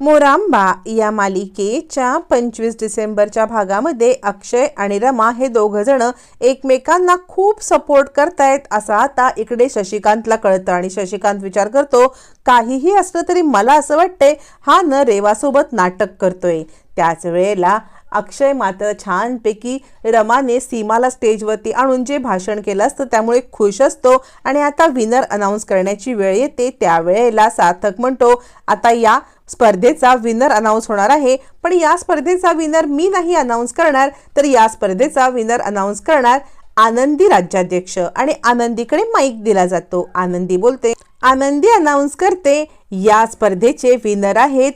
मोरांबा या मालिकेच्या पंचवीस डिसेंबरच्या भागामध्ये अक्षय आणि रमा हे दोघं जण एकमेकांना खूप सपोर्ट करतायत असं आता इकडे शशिकांतला कळतं. आणि शशिकांत विचार करतो काहीही असलं तरी मला असं वाटतंय हा न रेवासोबत नाटक करतोय. त्याच वेळेला अक्षय मात्र छानपैकी रमाने सीमाला स्टेजवरती आणून जे भाषण केलं असतं त्यामुळे खुश असतो आणि आता विनर अनाऊन्स करण्याची वेळ येते. त्यावेळेला सार्थक म्हणतो आता या स्पर्धेचा विनर अनाऊन्स होणार आहे पण या स्पर्धेचा विनर मी नाही अनाऊन्स करणार. तर या स्पर्धेचा विनर अनाऊन्स करणार आनंदी राज्याध्यक्ष आणि आनंदीकडे माईक दिला जातो. आनंदी बोलते आनंदी अनाऊन्स करते या स्पर्धेचे विनर आहेत.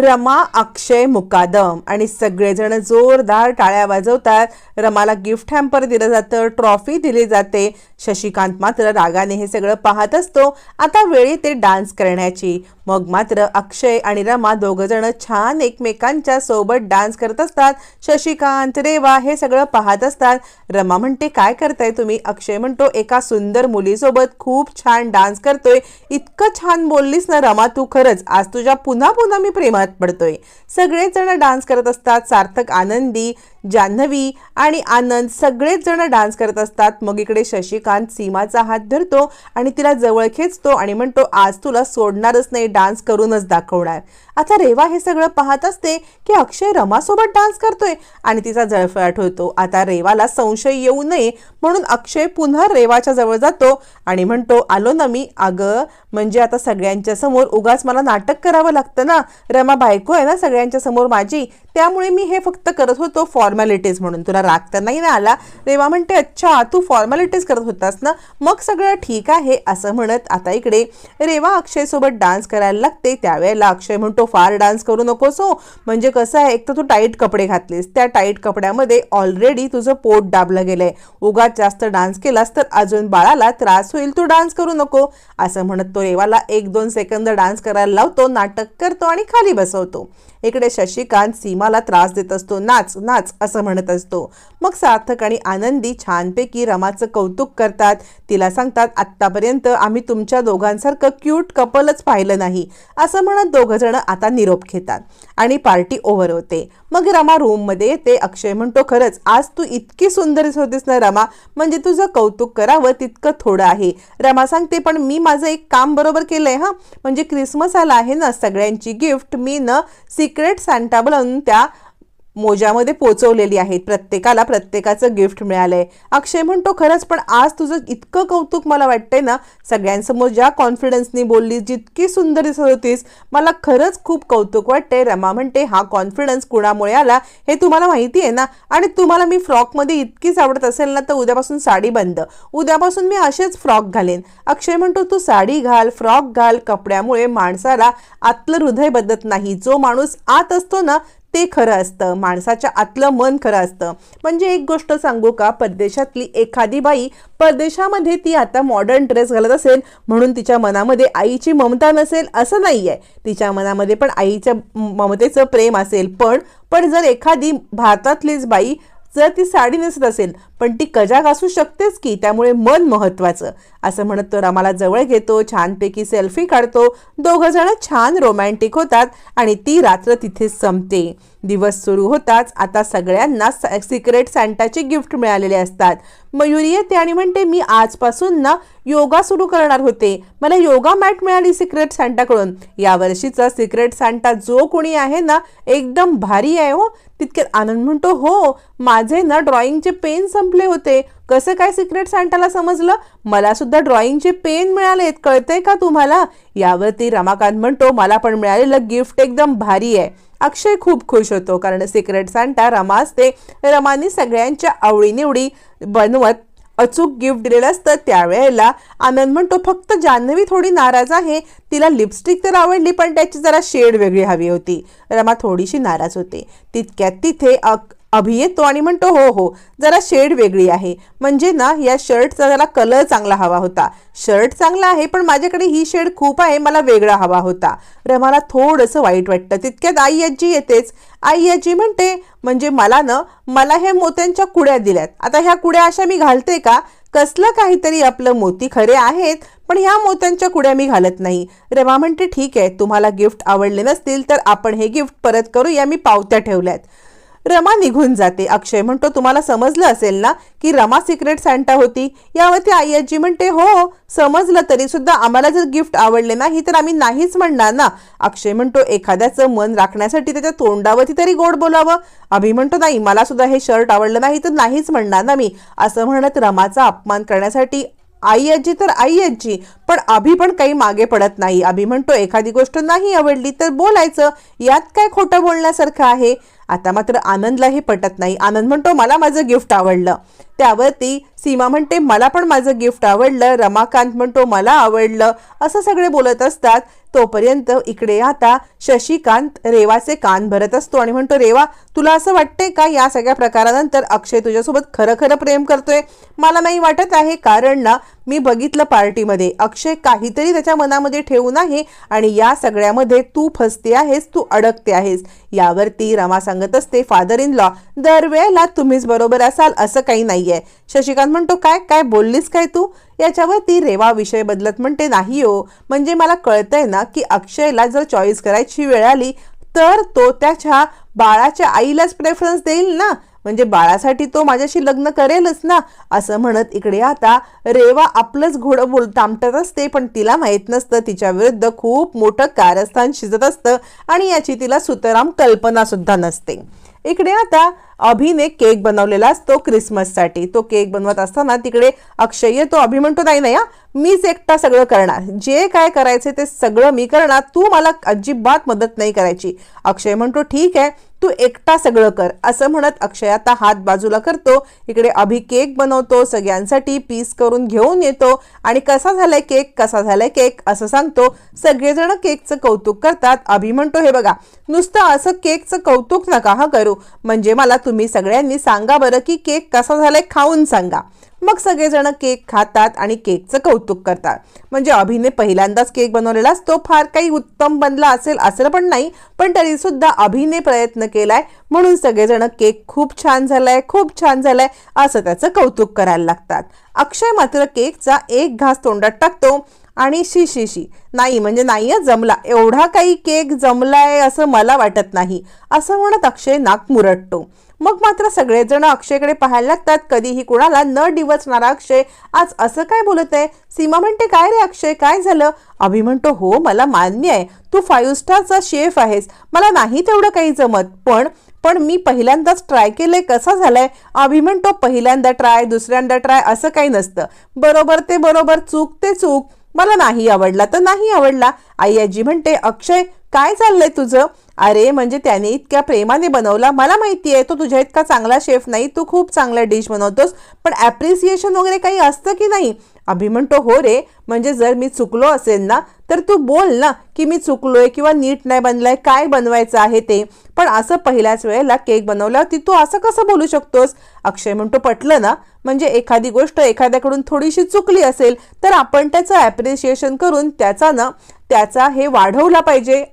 रमा अक्षय मुकादम. आणि सगळेजण जोरदार टाळ्या वाजवतात. रमाला गिफ्ट हॅम्पर दिलं जातं ट्रॉफी दिली जाते. शशिकांत मात्र रागाने हे सगळं पाहत असतो. आता वेळी ते डान्स करण्याची. मग मात्र अक्षय आणि रमा दोघं जण छान एकमेकांच्या सोबत डान्स करत असतात. शशिकांत रेवा हे सगळं पाहत असतात. रमा म्हणते काय करताय तुम्ही? अक्षय म्हणतो एका सुंदर मुलीसोबत खूप छान डान्स करतोय. इतकं छान बोललीस ना रमा तू खरंच. आज तुझ्या पुन्हा पुन्हा मी प्रेमात पडतोय. सगळेच जण डान्स करत असतात. सार्थक आनंदी जान्हवी आणि आनंद सगळेच जण डान्स करत असतात. मग इकडे शशिकांत सीमाचा हात धरतो आणि तिला जवळ खेचतो आणि म्हणतो आज तुला सोडणारच नाही डान्स करूनच दाखवणार. आता रेवा हे सगळं पाहत असते की अक्षय रमासोबत डान्स करतोय आणि तिचा जळफळाट होतो. आता रेवाला संशय येऊ नये म्हणून अक्षय पुन्हा रेवाच्या जवळ जातो आणि म्हणतो आलो ना मी अगं म्हणजे आता सगळ्यांच्या समोर उगाच मला नाटक करावं लागतं ना? रमा बायको आहे ना सगळ्यांच्या समोर माझी? त्यामुळे मी हे फक्त करत होतो फॉर्मॅलिटीज म्हणून. तुला राग तर नाही ना आला? रेवा म्हणते अच्छा तू फॉर्मॅलिटीज करत होतास ना? मग सगळं ठीक आहे असं म्हणत आता इकडे रेवा अक्षयसोबत डान्स करायला लागते. त्यावेळेला अक्षय म्हणतो तो फार डान्स करू नकोस हो. म्हणजे कसं आहे एक तर तू टाईट कपडे घातलेस. त्या टाईट कपड्यामध्ये ऑलरेडी तुझं पोट दाबलं गेलंय. उगाच जास्त डान्स केलास तर अजून बाळाला त्रास होईल तू डान्स करू नको. असं म्हणत तो रेवाला एक दोन सेकंद डान्स करायला लावतो नाटक करतो आणि खाली बसवतो. इकडे शशिकांत सीमाला त्रास देत असतो नाच नाच असं म्हणत असतो. मग सार्थक आणि आनंदी छानपैकी रमाचं कौतुक करतात. तिला सांगतात आत्तापर्यंत आम्ही तुमच्या दोघांसारखं क्यूट कपलच पाहिलं नाही. असं म्हणत दोघं जण आता निरोप घेतात. आणि पार्टी ओव्हर होते. मग रमा रूममध्ये येते. अक्षय म्हणतो खरंच आज तू इतकी सुंदर होतीस ना रमा. म्हणजे तुझं कौतुक करावं तितकं थोडं आहे. रमा सांगते पण मी माझं एक काम बरोबर केलंय हां. म्हणजे क्रिसमस आला आहे ना सगळ्यांची गिफ्ट मी न सिक्रेट सांता बनवून त्या मोजामध्ये पोचवलेली आहेत. प्रत्येकाला प्रत्येकाचं गिफ्ट मिळालंय. अक्षय म्हणतो खरंच पण आज तुझं इतकं कौतुक मला वाटतंय ना सगळ्यांसमोर ज्या कॉन्फिडन्सनी बोलली जितकी सुंदर दिसत होतीस मला खरंच खूप कौतुक वाटते रमा म्हणते हा कॉन्फिडन्स कुणामुळे आला हे तुम्हाला माहिती आहे ना? आणि तुम्हाला मी फ्रॉकमध्ये इतकीच आवडत असेल ना तर उद्यापासून साडी बंद. उद्यापासून मी असेच फ्रॉक घालेन. अक्षय म्हणतो तू साडी घाल फ्रॉक घाल कपड्यामुळे माणसाला आतलं हृदय बदलत नाही. जो माणूस आत असतो ना ते खरं असतं माणसाच्या आतलं मन खरं असतं. म्हणजे एक गोष्ट सांगू का? परदेशातली एखादी बाई परदेशामध्ये ती आता मॉडर्न ड्रेस घालत असेल म्हणून तिच्या मनामध्ये आईची ममता नसेल असं नाही आहे तिच्या मनामध्ये पण आईच्या ममतेचं प्रेम असेल. पण पण जर एखादी भारतातलीच बाई जर ती साडी नेसत असेल पण ती कजा असू शकतेच की त्यामुळे मन महत्वाचं. असं म्हणत तो आम्हाला जवळ घेतो छानपैकी सेल्फी काढतो. दोघंजण छान रोमॅन्टिक होतात आणि ती रात्र तिथे संपते. दिवस सुरू होताच आता सगळ्यांना सिक्रेट सँटाचे गिफ्ट मिळालेले असतात. मयुरी येते आणि म्हणते मी आजपासून ना योगा सुरू करणार होते. मला योगा मॅट मिळाली सिक्रेट सँटाकडून यावर्षीचा सिक्रेट सँटा जो कोणी आहे ना एकदम भारी आहे हो. तितक्यात आनंद म्हणतो हो माझे ना ड्रॉइंगचे पेन संपले होते. कसं काय सिक्रेट सांटाला समजलं? मला सुद्धा ड्रॉइंगचे पेन मिळालेत. कळतंय का तुम्हाला? यावरती रमाकांत म्हणतो मला पण मिळालेलं गिफ्ट एकदम भारी आहे. अक्षय खूप खुश होतो कारण सिक्रेट सांटा रमा असते. रमानी सगळ्यांच्या आवडीनिवडी बनवत अचूक गिफ्ट दिलेलं असतं. त्यावेळेला आनंद म्हणतो फक्त जान्हवी थोडी नाराज आहे. तिला लिपस्टिक तर आवडली पण त्याची जरा शेड वेगळी हवी होती. रमा थोडीशी नाराज होते. तितक्यात तिथे अभि येतो आणि म्हणतो हो हो जरा शेड वेगळी आहे. म्हणजे ना या शर्टचा जरा कलर चांगला हवा होता. शर्ट चांगला आहे पण माझ्याकडे ही शेड खूप आहे मला वेगळा हवा होता. रमाला थोडंसं वाईट वाटतं. तितक्यात आई आजी येतेच. आई आजी म्हणते म्हणजे मला ना मला ह्या मोत्यांच्या कुड्या दिल्यात. आता ह्या कुड्या अशा मी घालते का? कसलं काहीतरी आपलं मोती खरे आहेत पण ह्या मोत्यांच्या कुड्या मी घालत नाही. रमा म्हणते ठीक आहे तुम्हाला गिफ्ट आवडले नसतील तर आपण हे गिफ्ट परत करूया मी पावत्या ठेवल्यात. रमा निघून जाते. अक्षय म्हणतो तुम्हाला समजलं असेल ना की रमा सिक्रेट सँटा होती? यावरती आई आजी म्हणते हो, हो समजलं तरी सुद्धा आम्हाला जर गिफ्ट आवडले नाही तर आम्ही नाहीच म्हणणार ना. अक्षय म्हणतो एखाद्याचं मन राखण्यासाठी त्याच्या तोंडावरती तरी गोड बोलावं. अभि म्हणतो नाही मला सुद्धा हे शर्ट आवडलं नाही तर नाहीच म्हणणार ना मी. असं म्हणत रमाचा अपमान करण्यासाठी आई आजी तर आई आजी पण अभि पण काही मागे पडत नाही. अभि म्हणतो एखादी गोष्ट नाही आवडली तर बोलायचं. यात काय खोटं बोलण्यासारखं आहे? आता मात्र आनंदला हे पटत नाही. आनंद म्हणतो मला माझं गिफ्ट आवडलं. त्यावरती सीमा म्हणते मला पण माझं गिफ्ट आवडलं. रमाकांत म्हणतो मला आवडलं. असं सगळे बोलत असतात. तोपर्यंत इकडे आता शशिकांत रेवाचे कान भरत असतो आणि म्हणतो रेवा तुला असं वाटतंय का या सगळ्या प्रकारानंतर अक्षय तुझ्यासोबत खरं खरं प्रेम करतोय? मला नाही वाटत आहे कारण ना मी बघितलं पार्टीमध्ये. अक्षय काहीतरी त्याच्या मनामध्ये ठेवून आहे आणि या सगळ्यामध्ये तू फसते आहेस तू अडकते आहेस. यावरती रमा सांगत असते फादर इन लॉ दरवेळेला तुम्हीच बरोबर असाल असं काही नाहीये. शशिकांत म्हणतो काय काय बोललीस काय तू? याच्यावरती रेवा विषय बदलत म्हणते नाही हो. म्हणजे मला कळतंय ना की अक्षयला जर चॉईस करायची वेळ आली तर तो त्याच्या बाळाच्या आईलाच प्रेफरन्स देईल ना? म्हणजे बाळासाठी तो माझ्याशी लग्न करेलच ना असं म्हणत इकडे आता रेवा आपलंच घोडं बोल तामटत असते पण तिला माहीत नसतं तिच्या विरुद्ध खूप मोठं कारस्थान शिजत असतं आणि याची तिला सुतराम कल्पनासुद्धा नसते. इकडे आता अभिने केक बनवलेला असतो क्रिसमससाठी. तो केक बनवत असताना तिकडे अक्षय तो अभि म्हणतो नाही नाही मीच एकटा सगळं करणार. जे काय करायचे ते सगळं मी करणार. तू मला अजिबात मदत नाही करायची. अक्षय म्हणतो ठीक आहे तू एकटा सगळं कर. असं म्हणत अक्षय आता हात बाजूला करतो. इकडे अभि केक बनवतो सगळ्यांसाठी पीस करून घेऊन येतो. आणि कसा झालाय केक? कसा झालाय केक? असं सांगतो. सगळेजण केकचं कौतुक करतात. अभि म्हणतो हे बघा नुसतं असं केकचं कौतुक नका हा करू. म्हणजे मला तुम्ही तुम्ही सगळ्यांनी सांगा बरं की केक कसा झालाय खाऊन सांगा. मग सगळेजण केक खातात आणि केकचं कौतुक करतात. म्हणजे अभिने पहिल्यांदाच केक बनवलेला असतो फार काही उत्तम बनला असेल असं पण नाही पण तरी सुद्धा अभिने प्रयत्न केलाय म्हणून सगळेजण केक खूप छान झालाय खूप छान झालाय असं त्याचं कौतुक करायला लागतात. अक्षय मात्र केकचा एक घास तोंडात टाकतो आणि शी शी शी. नाही म्हणजे नाही जमला. एवढा काही केक जमलाय असं मला वाटत नाही. असं म्हणत अक्षय नाक मुरटतो. मग मात्र सगळेजण अक्षयकडे पाहायला लागतात. कधीही कुणाला न डिवचणारा अक्षय. आज असं काय बोलत आहे? सीमा म्हणते काय रे अक्षय? काय झालं? अभि म्हणतो हो मला मान्य आहे. तू फाईव्ह स्टारचा शेफ आहेस. मला नाही तेवढं काही जमत. पण पण मी पहिल्यांदाच ट्राय केलंय. कसा झालाय? अभि म्हणतो पहिल्यांदा ट्राय दुसऱ्यांदा ट्राय असं काही नसतं. बरोबर ते बरोबर चूक ते चूक. मला नाही आवडला तर नाही आवडला. आई आजी म्हणते अक्षय काय चाललंय तुझं? अरे म्हणजे त्याने इतक्या प्रेमाने बनवला. मला माहिती आहे तो तुझ्या इतका चांगला शेफ नाही. तू खूप चांगल्या डिश बनवतोस. पण ॲप्रिसिएशन वगैरे काही असतं की नाही? अभि म्हणतो हो रे म्हणजे जर मी चुकलो असेल ना तर तू बोल ना की मी चुकलोय किंवा नीट नाही बनलाय काय बनवायचं आहे ते. पण असं पहिल्याच वेळेला केक बनवल्यावरती तू असं कसं बोलू शकतोस? अक्षय म्हणतो पटलं ना म्हणजे एखादी गोष्ट एखाद्याकडून थोडीशी चुकली असेल तर आपण त्याचं ॲप्रिशिएशन करून त्याचा ना त्याचा हे वाढवला पाहिजे.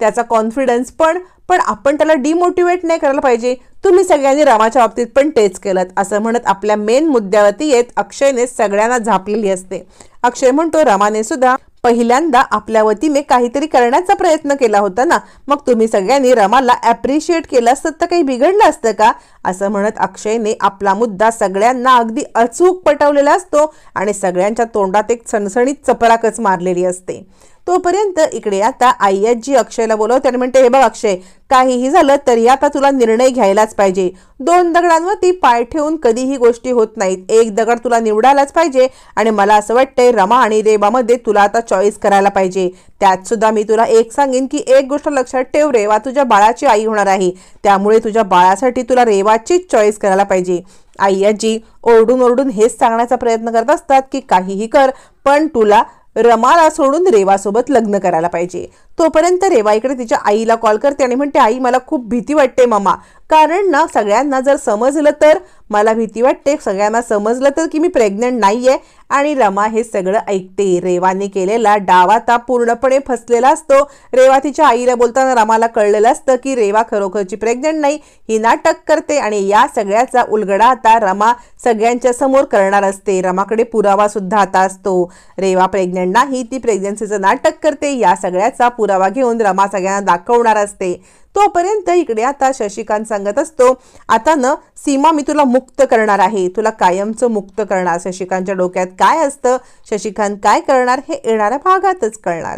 त्याचा कॉन्फिडन्स पण पण आपण त्याला डिमोटिवेट नाही करायला पाहिजे. तुम्ही सगळ्यांनी रामाच्या बाबतीत पण तेच केलं असं म्हणत आपल्या मेन मुद्द्यावरती येत अक्षयने सगळ्यांना झापलेली असते. अक्षय म्हणतो रमाने सुद्धा पहिल्यांदा आपल्या वतीने काहीतरी करण्याचा प्रयत्न केला होता ना. मग तुम्ही सगळ्यांनी रमाला ॲप्रिशिएट केलं असतं तर काही बिघडलं असतं का? असं म्हणत अक्षयने आपला मुद्दा सगळ्यांना अगदी अचूक पटवलेला असतो आणि सगळ्यांच्या तोंडात एक सणसणीत चपराकच मारलेली असते. तोपर्यंत इकडे आता आई आजी अक्षयला बोलवते आणि म्हणते हे बघ अक्षय काहीही झालं तरी आता तुला निर्णय घ्यायलाच पाहिजे. दोन दगडांवरती पाय ठेवून कधीही गोष्टी होत नाहीत. एक दगड तुला निवडायलाच पाहिजे आणि मला असं वाटतंय रमा आणि रेबामध्ये तुला आता चॉईस करायला पाहिजे. त्यात सुद्धा मी तुला एक सांगेन की एक गोष्ट लक्षात ठेव रेवा तुझ्या बाळाची आई होणार आहे. त्यामुळे तुझ्या बाळासाठी तुला रेवाचीच चॉईस करायला पाहिजे. आई आजी ओरडून ओरडून हेच सांगण्याचा प्रयत्न करत असतात की काहीही कर पण तुला रमाला सोडून रेवासोबत लग्न करायला पाहिजे. तोपर्यंत रेवा इकडे तिच्या आईला कॉल करते आणि म्हणते आई मला खूप भीती वाटते मामा. कारण ना सगळ्यांना जर समजलं तर मला भीती वाटते. सगळ्यांना समजलं तर की मी प्रेग्नंट नाही आहे आणि रमा हे सगळं ऐकते. रेवाने केलेला डावा आता पूर्णपणे फसलेला असतो. रेवा तिच्या आईला बोलताना रमाला कळलेलं असतं की रेवा खरोखरची प्रेग्नंट नाही. ही नाटक करते आणि या सगळ्याचा उलगडा आता रमा सगळ्यांच्या समोर करणार असते. रमाकडे पुरावा सुद्धा आता असतो. रेवा प्रेग्नंट नाही ती प्रेग्नन्सीचं नाटक करते. या सगळ्याचा पुरावा घेऊन रमा सगळ्यांना दाखवणार असते. तोपर्यंत इकडे आता शशिकांत सांगत असतो आता न सीमा मी तुला मुक्त करणार आहे. तुला कायमचं मुक्त करणार. शशिकांतच्या डोक्यात काय असतं? शशिकांत काय करणार हे येणाऱ्या भागातच कळणार.